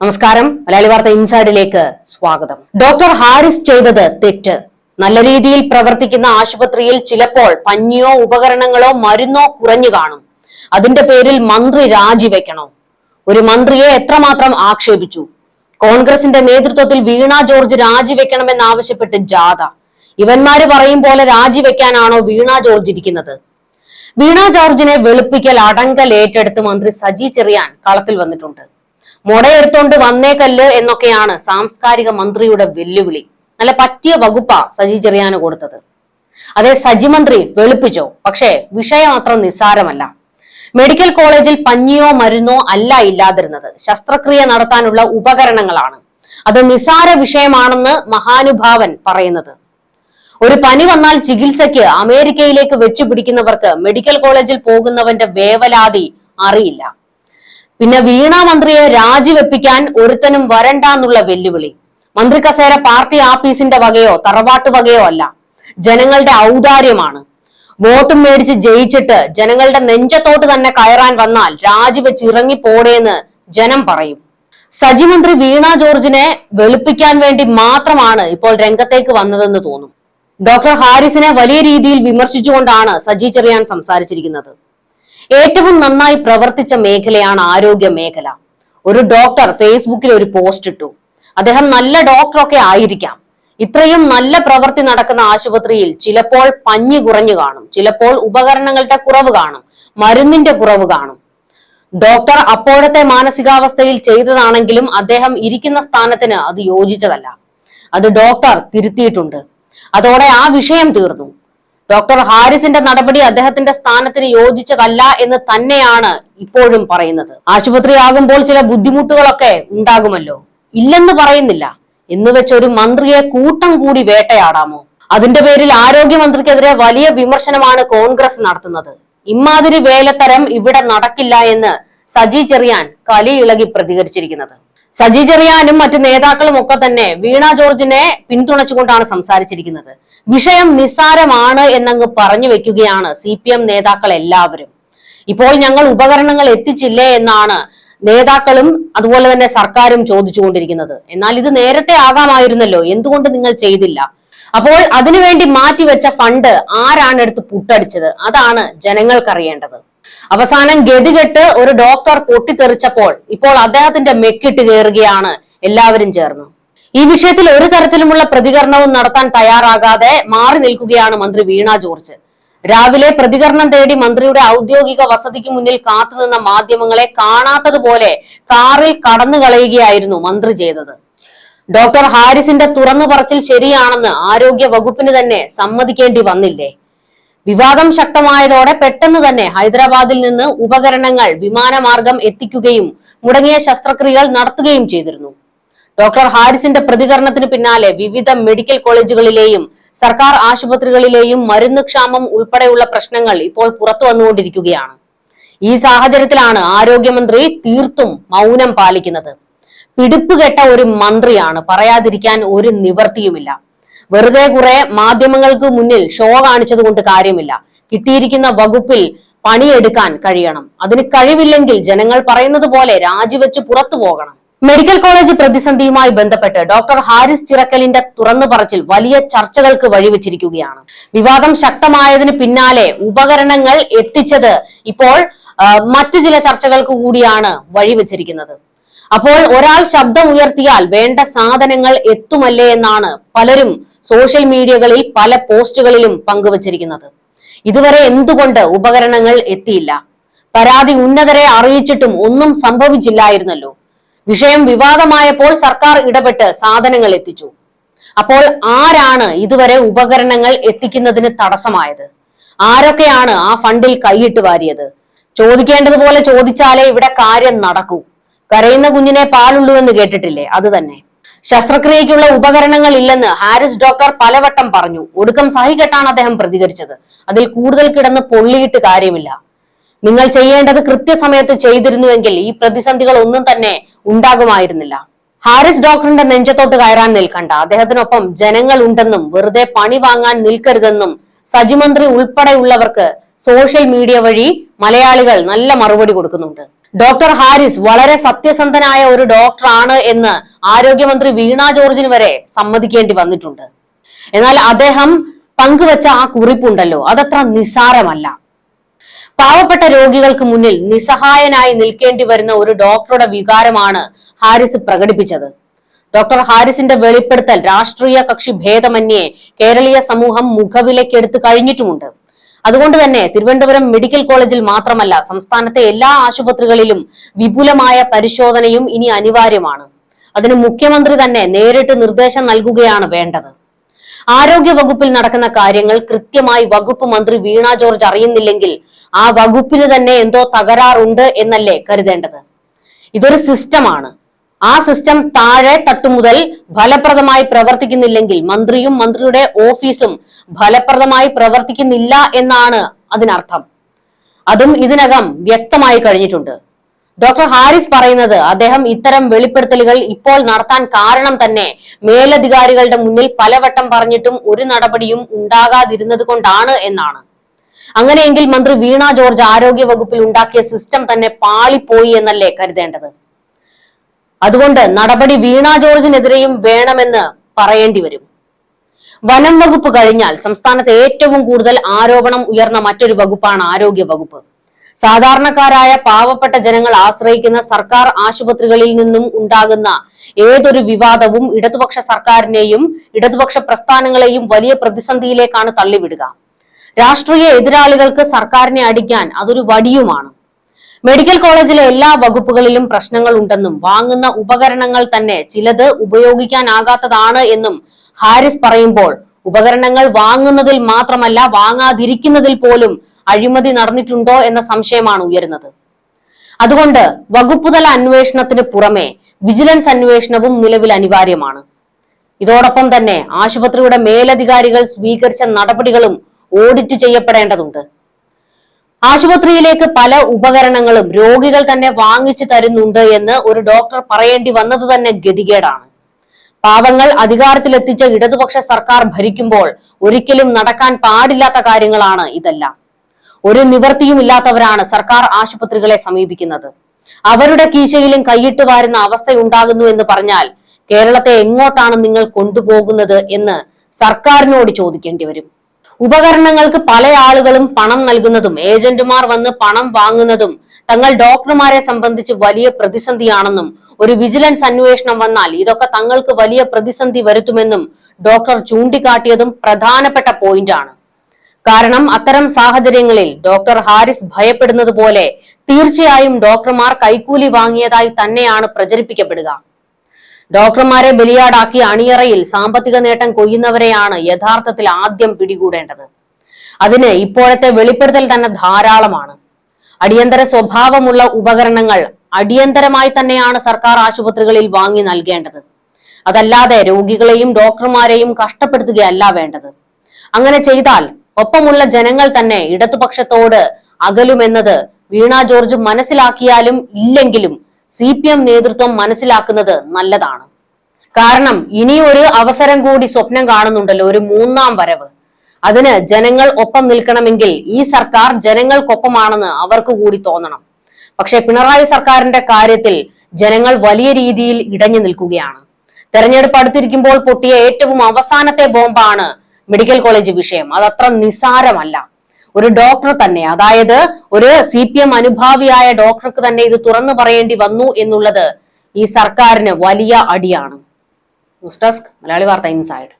നമസ്കാരം. മലയാളി വാർത്ത ഇൻസൈഡിലേക്ക് സ്വാഗതം. ഡോക്ടർ ഹാരിസ് ചെയ്തത് തെറ്റ്. നല്ല രീതിയിൽ പ്രവർത്തിക്കുന്ന ആശുപത്രിയിൽ ചിലപ്പോൾ പഞ്ഞിയോ ഉപകരണങ്ങളോ മരുന്നോ കുറഞ്ഞു കാണും. അതിന്റെ പേരിൽ മന്ത്രി രാജിവെക്കണോ. ഒരു മന്ത്രിയെ എത്രമാത്രം ആക്ഷേപിച്ചു? കോൺഗ്രസിന്റെ നേതൃത്വത്തിൽ വീണ ജോർജ് രാജിവെക്കണമെന്നാവശ്യപ്പെട്ട് ജാഥ. ഇവന്മാര് പറയും പോലെ രാജിവെക്കാനാണോ വീണ ജോർജ് ഇരിക്കുന്നത്? വീണ ജോർജിനെ വെളുപ്പിക്കൽ അടങ്കൽ ഏറ്റെടുത്ത് മന്ത്രി സജി ചെറിയാൻ കളത്തിൽ വന്നിട്ടുണ്ട്. മുടയെടുത്തോണ്ട് വന്നേക്കല്ല് എന്നൊക്കെയാണ് സാംസ്കാരിക മന്ത്രിയുടെ വെല്ലുവിളി. നല്ല പറ്റിയ വകുപ്പ സജി ചെറിയാന് കൊടുത്തത്. അതേ സജി മന്ത്രി വെളുപ്പിച്ചോ. പക്ഷേ വിഷയം അത്ര നിസ്സാരമല്ല. മെഡിക്കൽ കോളേജിൽ പഞ്ഞിയോ മരുന്നോ അല്ല ഇല്ലാതിരുന്നത്. ശസ്ത്രക്രിയ നടത്താനുള്ള ഉപകരണങ്ങളാണ്. അത് നിസാര വിഷയമാണെന്ന് മഹാനുഭാവൻ പറയുന്നത്. ഒരു പനി വന്നാൽ ചികിത്സയ്ക്ക് അമേരിക്കയിലേക്ക് വെച്ചു പിടിക്കുന്നവർക്ക് മെഡിക്കൽ കോളേജിൽ പോകുന്നവന്റെ വേവലാതി അറിയില്ല. പിന്നെ വീണ മന്ത്രിയെ രാജിവെപ്പിക്കാൻ ഒരുത്തനും വരണ്ട എന്നുള്ള വെല്ലുവിളി. മന്ത്രി കസേര പാർട്ടി ആഫീസിന്റെ വകയോ തറവാട്ട് വകയോ അല്ല. ജനങ്ങളുടെ ഔദാര്യമാണ്. വോട്ടും മേടിച്ച് ജയിച്ചിട്ട് ജനങ്ങളുടെ നെഞ്ചത്തോട്ട് തന്നെ കയറാൻ വന്നാൽ രാജിവെച്ച് ഇറങ്ങിപ്പോടേന്ന് ജനം പറയും. സജി മന്ത്രി വീണ ജോർജിനെ വെളുപ്പിക്കാൻ വേണ്ടി മാത്രമാണ് ഇപ്പോൾ രംഗത്തേക്ക് വന്നതെന്ന് തോന്നും. ഡോക്ടർ ഹാരിസിനെ വലിയ രീതിയിൽ വിമർശിച്ചുകൊണ്ടാണ് സജി ചെറിയാൻ സംസാരിച്ചിരിക്കുന്നത്. ഏറ്റവും നന്നായി പ്രവർത്തിച്ച മേഖലയാണ് ആരോഗ്യ മേഖല. ഒരു ഡോക്ടർ ഫേസ്ബുക്കിൽ ഒരു പോസ്റ്റ് ഇട്ടു. അദ്ദേഹം നല്ല ഡോക്ടറൊക്കെ ആയിരിക്കാം. ഇത്രയും നല്ല പ്രവൃത്തി നടക്കുന്ന ആശുപത്രിയിൽ ചിലപ്പോൾ പഞ്ഞി കുറഞ്ഞു കാണും. ചിലപ്പോൾ ഉപകരണങ്ങളുടെ കുറവ് കാണും. മരുന്നിന്റെ കുറവ് കാണും. ഡോക്ടർ അപ്പോഴത്തെ മാനസികാവസ്ഥയിൽ ചെയ്തതാണെങ്കിലും അദ്ദേഹം ഇരിക്കുന്ന സ്ഥാനത്തിന് അത് യോജിച്ചതല്ല. അത് ഡോക്ടർ തിരുത്തിയിട്ടുണ്ട്. അതോടെ ആ വിഷയം തീർന്നു. ഡോക്ടർ ഹാരിസിന്റെ നടപടി അദ്ദേഹത്തിന്റെ സ്ഥാനത്തിന് യോജിച്ചതല്ല എന്ന് തന്നെയാണ് ഇപ്പോഴും പറയുന്നത്. ആശുപത്രി ആകുമ്പോൾ ചില ബുദ്ധിമുട്ടുകളൊക്കെ ഉണ്ടാകുമല്ലോ? ഇല്ലെന്ന് പറയുന്നില്ല. എന്ന് വെച്ച് ഒരു മന്ത്രിയെ കൂട്ടം കൂടി വേട്ടയാടാമോ? അതിന്റെ പേരിൽ ആരോഗ്യമന്ത്രിക്കെതിരെ വലിയ വിമർശനമാണ് കോൺഗ്രസ് നടത്തുന്നത്. ഇമാതിരി വേലത്തരം ഇവിടെ നടക്കില്ല എന്ന് സജി ചെറിയാൻ കലി ഇളകി പ്രതികരിച്ചിരിക്കുന്നത്. സജി ചെറിയാനും മറ്റു നേതാക്കളും ഒക്കെ തന്നെ വീണ ജോർജിനെ പിന്തുണച്ചുകൊണ്ടാണ് സംസാരിച്ചിരിക്കുന്നത്. വിഷയം നിസ്സാരമാണ് എന്നങ്ങ് പറഞ്ഞു വെക്കുകയാണ് സി പി എം നേതാക്കൾ എല്ലാവരും. ഇപ്പോൾ ഞങ്ങൾ ഉപകരണങ്ങൾ എത്തിച്ചില്ലേ എന്നാണ് നേതാക്കളും അതുപോലെ തന്നെ സർക്കാരും ചോദിച്ചുകൊണ്ടിരിക്കുന്നത്. എന്നാൽ ഇത് നേരത്തെ ആകാമായിരുന്നല്ലോ എന്തുകൊണ്ട് നിങ്ങൾ ചെയ്തില്ല? അപ്പോൾ അതിനുവേണ്ടി മാറ്റിവെച്ച ഫണ്ട് ആരാണ് എടുത്ത് പുട്ടടിച്ചത്? അതാണ് ജനങ്ങൾക്കറിയേണ്ടത്. അവസാനം ഗതികെട്ട് ഒരു ഡോക്ടർ പൊട്ടിത്തെറിച്ചപ്പോൾ ഇപ്പോൾ അദ്ദേഹത്തിന്റെ മെക്കിട്ട് കയറുകയാണ് എല്ലാവരും ചേർന്ന്. ഈ വിഷയത്തിൽ ഒരു തരത്തിലുമുള്ള പ്രതികരണവും നടത്താൻ തയ്യാറാകാതെ മാറി നിൽക്കുകയാണ് മന്ത്രി വീണ ജോർജ്. രാവിലെ പ്രതികരണം തേടി മന്ത്രിയുടെ ഔദ്യോഗിക വസതിക്ക് മുന്നിൽ കാത്തുനിന്ന മാധ്യമങ്ങളെ കാണാത്തതുപോലെ കാറിൽ കടന്നു കളയുകയായിരുന്നു മന്ത്രി ചെയ്തത്. ഡോക്ടർ ഹാരിസിന്റെ തുറന്നു പറച്ചിൽ ശരിയാണെന്ന് ആരോഗ്യ വകുപ്പിന് തന്നെ സമ്മതിക്കേണ്ടി വന്നില്ലേ? വിവാദം ശക്തമായതോടെ പെട്ടെന്ന് തന്നെ ഹൈദരാബാദിൽ നിന്ന് ഉപകരണങ്ങൾ വിമാനമാർഗം എത്തിക്കുകയും മുടങ്ങിയ ശസ്ത്രക്രിയകൾ നടത്തുകയും ചെയ്തിരുന്നു. ഡോക്ടർ ഹാരിസിന്റെ പ്രതികരണത്തിന് പിന്നാലെ വിവിധ മെഡിക്കൽ കോളേജുകളിലെയും സർക്കാർ ആശുപത്രികളിലെയും മരുന്ന് ക്ഷാമം ഉൾപ്പെടെയുള്ള പ്രശ്നങ്ങൾ ഇപ്പോൾ പുറത്തു വന്നുകൊണ്ടിരിക്കുകയാണ്. ഈ സാഹചര്യത്തിലാണ് ആരോഗ്യമന്ത്രി തീർത്തും മൗനം പാലിക്കുന്നത്. പിടിപ്പുകെട്ട ഒരു മന്ത്രിയാണ് പറയാതിരിക്കാൻ ഒരു നിവർത്തിയുമില്ല വെറുതെ കുറെ മാധ്യമങ്ങൾക്ക് മുന്നിൽ ഷോ കാണിച്ചത് കൊണ്ട് കാര്യമില്ല. കിട്ടിയിരിക്കുന്ന വകുപ്പിൽ പണിയെടുക്കാൻ കഴിയണം. അതിന് കഴിവില്ലെങ്കിൽ ജനങ്ങൾ പറയുന്നത് പോലെ രാജിവെച്ച് പുറത്തു പോകണം. മെഡിക്കൽ കോളേജ് പ്രതിസന്ധിയുമായി ബന്ധപ്പെട്ട് ഡോക്ടർ ഹാരിസ് ചിറക്കലിന്റെ തുറന്നു പറച്ചിൽ വലിയ ചർച്ചകൾക്ക് വഴിവെച്ചിരിക്കുകയാണ്. വിവാദം ശക്തമായതിന് പിന്നാലെ ഉപകരണങ്ങൾ എത്തിച്ചത് ഇപ്പോൾ മറ്റു ചില ചർച്ചകൾക്ക് കൂടിയാണ് വഴിവെച്ചിരിക്കുന്നത്. അപ്പോൾ ഒരാൾ ശബ്ദം ഉയർത്തിയാൽ വേണ്ട സാധനങ്ങൾ എത്തുമല്ലേ എന്നാണ് പലരും സോഷ്യൽ മീഡിയകളിൽ പല പോസ്റ്റുകളിലും പങ്കുവച്ചിരിക്കുന്നത്. ഇതുവരെ എന്തുകൊണ്ട് ഉപകരണങ്ങൾ എത്തിയില്ല? പരാതി ഉന്നതരെ അറിയിച്ചിട്ടും ഒന്നും സംഭവിച്ചില്ലായിരുന്നല്ലോ. വിഷയം വിവാദമായപ്പോൾ സർക്കാർ ഇടപെട്ട് സാധനങ്ങൾ എത്തിച്ചു. അപ്പോൾ ആരാണ് ഇതുവരെ ഉപകരണങ്ങൾ എത്തിക്കുന്നതിന് തടസ്സമായത്? ആരൊക്കെയാണ് ആ ഫണ്ടിൽ കൈയിട്ട് വാരിയത്? ചോദിക്കേണ്ടതുപോലെ ചോദിച്ചാലേ ഇവിടെ കാര്യം നടക്കൂ. കരയുന്ന കുഞ്ഞിനെ പാലുള്ളൂ എന്ന് കേട്ടിട്ടില്ലേ? അത് തന്നെ. ശസ്ത്രക്രിയയ്ക്കുള്ള ഉപകരണങ്ങൾ ഇല്ലെന്ന് ഹാരിസ് ഡോക്ടർ പലവട്ടം പറഞ്ഞു. ഒടുക്കം സഹികെട്ടാണ് അദ്ദേഹം പ്രതികരിച്ചത്. അതിൽ കൂടുതൽ കിടന്ന് പൊള്ളിയിട്ട് കാര്യമില്ല. നിങ്ങൾ ചെയ്യേണ്ടത് കൃത്യസമയത്ത് ചെയ്തിരുന്നുവെങ്കിൽ ഈ പ്രതിസന്ധികൾ ഒന്നും തന്നെ ഉണ്ടാകുമായിരുന്നില്ല. ഹാരിസ് ഡോക്ടറിന്റെ നെഞ്ചത്തോട്ട് കയറാൻ നിൽക്കണ്ട. അദ്ദേഹത്തിനൊപ്പം ജനങ്ങൾ ഉണ്ടെന്നും വെറുതെ പണി വാങ്ങാൻ നിൽക്കരുതെന്നും സജിമന്ത്രി ഉൾപ്പെടെയുള്ളവർക്ക് സോഷ്യൽ മീഡിയ വഴി മലയാളികൾ നല്ല മറുപടി കൊടുക്കുന്നുണ്ട്. ഡോക്ടർ ഹാരിസ് വളരെ സത്യസന്ധനായ ഒരു ഡോക്ടറാണ് എന്ന് ആരോഗ്യമന്ത്രി വീണ ജോർജിന് വരെ സമ്മതിക്കേണ്ടി വന്നിട്ടുണ്ട്. എന്നാൽ അദ്ദേഹം പങ്കുവച്ച ആ കുറിപ്പുണ്ടല്ലോ അതത്ര നിസാരമല്ല പാവപ്പെട്ട രോഗികൾക്ക് മുന്നിൽ നിസ്സഹായനായി നിൽക്കേണ്ടി വരുന്ന ഒരു ഡോക്ടറുടെ വികാരമാണ് ഹാരിസ് പ്രകടിപ്പിച്ചത്. ഡോക്ടർ ഹാരിസിന്റെ വെളിപ്പെടുത്തൽ രാഷ്ട്രീയ കക്ഷി ഭേദമന്യേ കേരളീയ സമൂഹം മുഖവിലക്കെടുത്ത് കഴിഞ്ഞിട്ടുമുണ്ട്. അതുകൊണ്ട് തന്നെ തിരുവനന്തപുരം മെഡിക്കൽ കോളേജിൽ മാത്രമല്ല സംസ്ഥാനത്തെ എല്ലാ ആശുപത്രികളിലും വിപുലമായ പരിശോധനയും ഇനി അനിവാര്യമാണ്. അതിന് മുഖ്യമന്ത്രി തന്നെ നേരിട്ട് നിർദ്ദേശം നൽകുകയാണ് വേണ്ടത്. ആരോഗ്യ വകുപ്പിൽ നടക്കുന്ന കാര്യങ്ങൾ കൃത്യമായി വകുപ്പ് മന്ത്രി വീണ ജോർജ് അറിയുന്നില്ലെങ്കിൽ ആ വകുപ്പിന് തന്നെ എന്തോ തകരാറുണ്ട് എന്നല്ലേ കരുതേണ്ടത്. ഇതൊരു സിസ്റ്റമാണ്. ആ സിസ്റ്റം താഴെ തട്ടുമുതൽ ഫലപ്രദമായി പ്രവർത്തിക്കുന്നില്ലെങ്കിൽ മന്ത്രിയും മന്ത്രിയുടെ ഓഫീസും ഫലപ്രദമായി പ്രവർത്തിക്കുന്നില്ല എന്നാണ് അതിനർത്ഥം. അതും ഇതിനകം വ്യക്തമായി കഴിഞ്ഞിട്ടുണ്ട്. ഡോക്ടർ ഹാരിസ് പറയുന്നത് അദ്ദേഹം ഇത്തരം വെളിപ്പെടുത്തലുകൾ ഇപ്പോൾ നടത്താൻ കാരണം തന്നെ മേലധികാരികളുടെ മുന്നിൽ പലവട്ടം പറഞ്ഞിട്ടും ഒരു നടപടിയും ഉണ്ടാകാതിരുന്നത് കൊണ്ടാണ് എന്നാണ്. അങ്ങനെയെങ്കിൽ മന്ത്രി വീണ ജോർജ് ആരോഗ്യ വകുപ്പിൽ ഉണ്ടാക്കിയ സിസ്റ്റം തന്നെ പാളിപ്പോയി എന്നല്ലേ കരുതേണ്ടത്? അതുകൊണ്ട് നടപടി വീണ ജോർജിനെതിരെയും വേണമെന്ന് പറയേണ്ടി വരും. വനം വകുപ്പ് കഴിഞ്ഞാൽ സംസ്ഥാനത്ത് ഏറ്റവും കൂടുതൽ ആരോപണം ഉയർന്ന മറ്റൊരു വകുപ്പാണ് ആരോഗ്യ വകുപ്പ്. സാധാരണക്കാരായ പാവപ്പെട്ട ജനങ്ങൾ ആശ്രയിക്കുന്ന സർക്കാർ ആശുപത്രികളിൽ നിന്നും ഉണ്ടാകുന്ന ഏതൊരു വിവാദവും ഇടതുപക്ഷ സർക്കാരിനെയും ഇടതുപക്ഷ പ്രസ്ഥാനങ്ങളെയും വലിയ പ്രതിസന്ധിയിലേക്കാണ് തള്ളിവിടുക. രാഷ്ട്രീയ എതിരാളികൾക്ക് സർക്കാരിനെ അടിക്കാൻ അതൊരു വടിയുമാണ്. മെഡിക്കൽ കോളേജിലെ എല്ലാ വകുപ്പുകളിലും പ്രശ്നങ്ങൾ ഉണ്ടെന്നും വാങ്ങുന്ന ഉപകരണങ്ങൾ തന്നെ ചിലത് ഉപയോഗിക്കാനാകാത്തതാണ് എന്നും ഹാരിസ് പറയുമ്പോൾ ഉപകരണങ്ങൾ വാങ്ങുന്നതിൽ മാത്രമല്ല വാങ്ങാതിരിക്കുന്നതിൽ പോലും അഴിമതി നടന്നിട്ടുണ്ടോ എന്ന സംശയമാണ് ഉയരുന്നത്. അതുകൊണ്ട് വകുപ്പുതല അന്വേഷണത്തിന് പുറമെ വിജിലൻസ് അന്വേഷണവും നിലവിൽ അനിവാര്യമാണ്. ഇതോടൊപ്പം തന്നെ ആശുപത്രിയുടെ മേലധികാരികൾ സ്വീകരിച്ച നടപടികളും ഓഡിറ്റ് ചെയ്യപ്പെടേണ്ടതുണ്ട്. ആശുപത്രിയിലേക്ക് പല ഉപകരണങ്ങളും രോഗികൾ തന്നെ വാങ്ങിച്ചു തരുന്നുണ്ട് എന്ന് ഒരു ഡോക്ടർ പറയേണ്ടി വന്നത് തന്നെ ഗതികേടാണ്. പാവങ്ങൾ അധികാരത്തിലെത്തിച്ച ഇടതുപക്ഷ സർക്കാർ ഭരിക്കുമ്പോൾ ഒരിക്കലും നടക്കാൻ പാടില്ലാത്ത കാര്യങ്ങളാണ് ഇതെല്ലാം. ഒരു നിവർത്തിയും ഇല്ലാത്തവരാണ് സർക്കാർ ആശുപത്രികളെ സമീപിക്കുന്നത്. അവരുടെ കീശയിലും കൈയിട്ട് വാരുന്ന അവസ്ഥയുണ്ടാകുന്നു എന്ന് പറഞ്ഞാൽ കേരളത്തെ എങ്ങോട്ടാണ് നിങ്ങൾ കൊണ്ടുപോകുന്നത് എന്ന് സർക്കാരിനോട് ചോദിക്കേണ്ടി വരും. ഉപകരണങ്ങൾക്ക് പല ആളുകളും പണം നൽകുന്നതും ഏജന്റുമാർ വന്ന് പണം വാങ്ങുന്നതും തങ്ങൾ ഡോക്ടർമാരെ സംബന്ധിച്ച് വലിയ പ്രതിസന്ധിയാണെന്നും ഒരു വിജിലൻസ് അന്വേഷണം വന്നാൽ ഇതൊക്കെ തങ്ങൾക്ക് വലിയ പ്രതിസന്ധി വരുത്തുമെന്നും ഡോക്ടർ ചൂണ്ടിക്കാട്ടിയതും പ്രധാനപ്പെട്ട പോയിന്റാണ്. കാരണം അത്തരം സാഹചര്യങ്ങളിൽ ഡോക്ടർ ഹാരിസ് ഭയപ്പെടുന്നത് പോലെ തീർച്ചയായും ഡോക്ടർമാർ കൈക്കൂലി വാങ്ങിയതായി തന്നെയാണ് പ്രചരിപ്പിക്കപ്പെടുക. ഡോക്ടർമാരെ ബലിയാടാക്കി അണിയറയിൽ സാമ്പത്തിക നേട്ടം കൊയ്യുന്നവരെയാണ് യഥാർത്ഥത്തിൽ ആദ്യം പിടികൂടേണ്ടത്. അതിന് ഇപ്പോഴത്തെ വെളിപ്പെടുത്തൽ തന്നെ ധാരാളമാണ്. അടിയന്തര സ്വഭാവമുള്ള ഉപകരണങ്ങൾ അടിയന്തരമായി തന്നെയാണ് സർക്കാർ ആശുപത്രികളിൽ വാങ്ങി നൽകേണ്ടത്. അതല്ലാതെ രോഗികളെയും ഡോക്ടർമാരെയും കഷ്ടപ്പെടുത്തുകയല്ല വേണ്ടത്. അങ്ങനെ ചെയ്താൽ ഒപ്പമുള്ള ജനങ്ങൾ തന്നെ ഇടതുപക്ഷത്തോട് അകലുമെന്നത് വീണ ജോർജ് മനസ്സിലാക്കിയാലും ഇല്ലെങ്കിലും സി പി എം നേതൃത്വം മനസ്സിലാക്കുന്നത് നല്ലതാണ്. കാരണം ഇനി ഒരു അവസരം കൂടി സ്വപ്നം കാണുന്നുണ്ടല്ലോ ഒരു മൂന്നാം വരവ്. അതിന് ജനങ്ങൾ ഒപ്പം നിൽക്കണമെങ്കിൽ ഈ സർക്കാർ ജനങ്ങൾക്കൊപ്പമാണെന്ന് അവർക്ക് കൂടി തോന്നണം. പക്ഷെ പിണറായി സർക്കാരിന്റെ കാര്യത്തിൽ ജനങ്ങൾ വലിയ രീതിയിൽ ഇടഞ്ഞു നിൽക്കുകയാണ്. തെരഞ്ഞെടുപ്പ് അടുത്തിരിക്കുമ്പോൾ പൊട്ടിയ ഏറ്റവും അവസാനത്തെ ബോംബാണ് മെഡിക്കൽ കോളേജ് വിഷയം. അതത്ര നിസാരമല്ല. ഒരു ഡോക്ടർ തന്നെ. അതായത് ഒരു സി പി എം അനുഭാവിയായ ഡോക്ടർക്ക് തന്നെ ഇത് തുറന്നു പറയേണ്ടി വന്നു എന്നുള്ളത് ഈ സർക്കാരിന് വലിയ അടിയാണ്. ന്യൂസ് ഡെസ്ക് മലയാളി വാർത്ത ഇൻസൈഡ്.